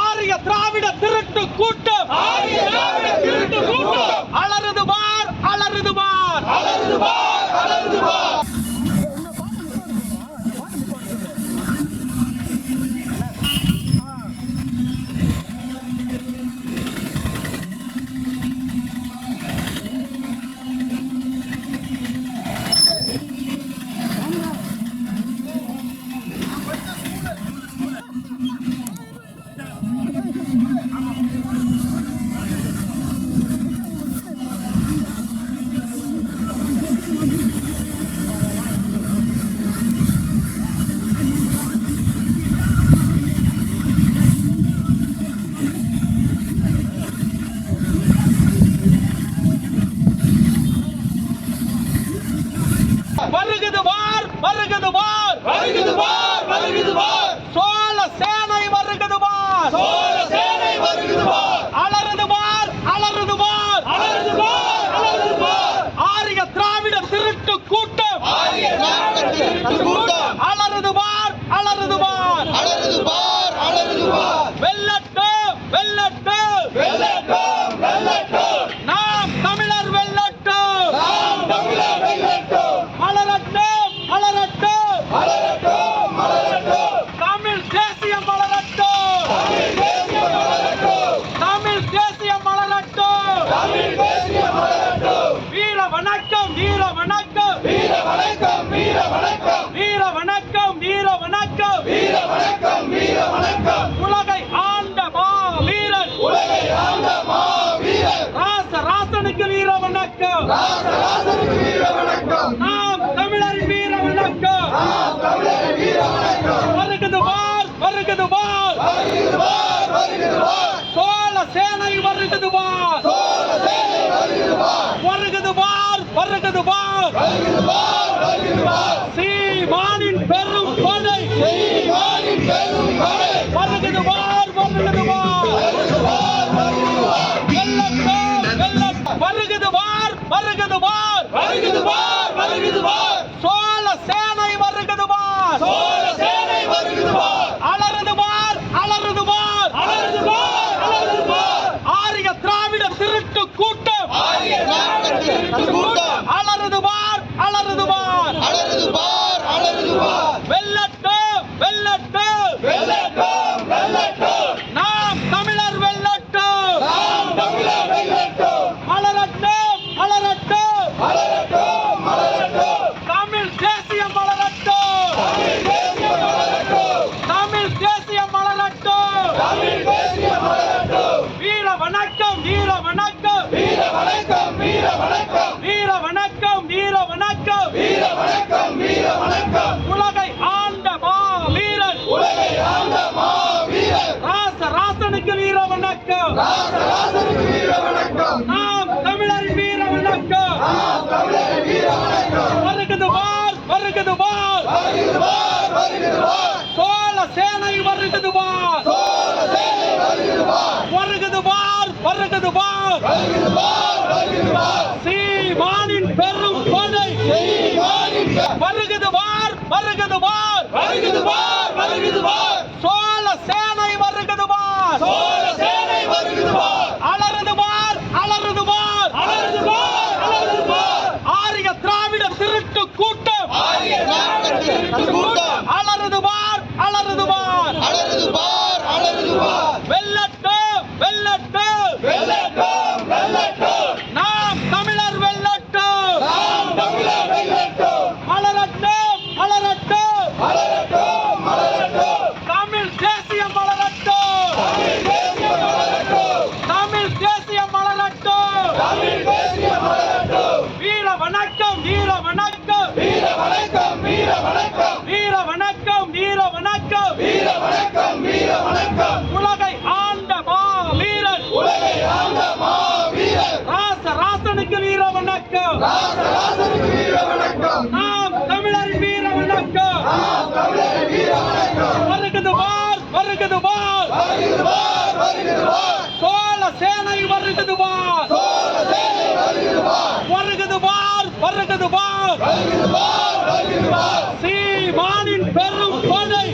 ஆரிய திராவிட திருட்டு கூட்டம் வருகிறது பார். வருகிறது பார். ராச ராசனுக்கு வீர வணக்கம். ராச ராசனுக்கு வீர வணக்கம். நாம் தமிழரின் வீர வணக்கம். நாம் தமிழரின் வீர வணக்கம். வருகிறது வால் வருகிறது வால் வருகிறது வால் சோழ சேனை வருகிறது வால் வருகிறது வால் வருகிறது வால் வருகிறது பெரு Barra வணக்கம் வீர வணக்கம். வீர வணக்கம் வீர வணக்கம். வீர வணக்கம் வீர வணக்கம். வீர வணக்கம் வீர வணக்கம். உலகை ஆண்ட மா வீரன் உலகை ஆண்ட மா வீரர் ராச ராசனுக்கு வீர வணக்கம். ராசராசனுக்கு வீர வணக்கம். நாம் தமிழரின் வீர வணக்கம். நாம் தமிழர் வீர வணக்கம். வருகுது பார் வருகிறது வார் வருகிறது வார் வருகிறது வார் சோழ சேனை வருகிறது வார் சோழ சேனை வருகிறது வார் வருகிறது வார் வருகிறது வார் வருகிறது வார் வருகிறது வார் சீமானின் பெரும் கொடை சீமானின் வருகிறது வார் வருகிறது வார் வருகிறது வார் அலறுது பார். அலறுது பார் அலறுது பார். வெல்லட்டும் வெல்லட்டும் வெல்லட்டும் வெல்லட்டும் நாம் தமிழர் வெல்லட்டும் நாம் தமிழர் வெல்லட்டும் மலரட்டும் மலரட்டும் மலரட்டும் மலரட்டும் தமிழ் தேசியம் மலரட்டும் தமிழ் தேசியம் மலரட்டும் தமிழ் தேசியம் மலரட்டும் நாம் தமிழரின் வீர வணக்கம். வருகிறது வார் வருகிறது வார் சோழ சேனை வருகிறது வார் வருகிறது வார் வருகிறது வார் சீமானின் பெரும் கொடை